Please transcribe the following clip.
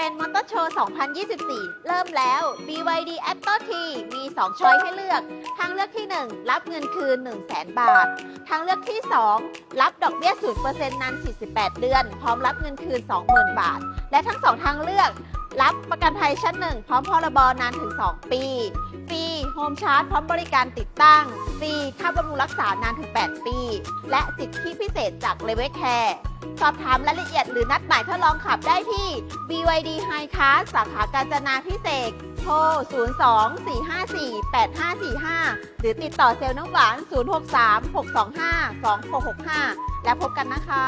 เป็นมอเตอร์โชว์ 2024 เริ่มแล้ว BYD Atto T มี 2 ช้อยให้เลือก ทางเลือกที่ 1 รับเงินคืน 100,000 บาท ทางเลือกที่ 2 รับดอกเบี้ย 0%นาน 48 เดือน พร้อมรับเงินคืน 20,000 บาท และทั้ง 2 ทางเลือก รับประกันภัยชั้น 1 พร้อมพรบนานถึง 2 ปี ฟรีโฮมชาร์จพร้อมบริการติดตั้ง ฟรี ค่าบำรุงรักษานานถึง 8 ปี และสิทธิพิเศษจากเลเวลแคร์สอบถามรายละเอียดหรือนัดหมายทดลองขับได้ที่ BYD High c a s สาขากาญจนาพิเศษโทร 02-454-8545 หรือติดต่อเซลล์น้ำหวาน 063-625-2665 และพบกันนะคะ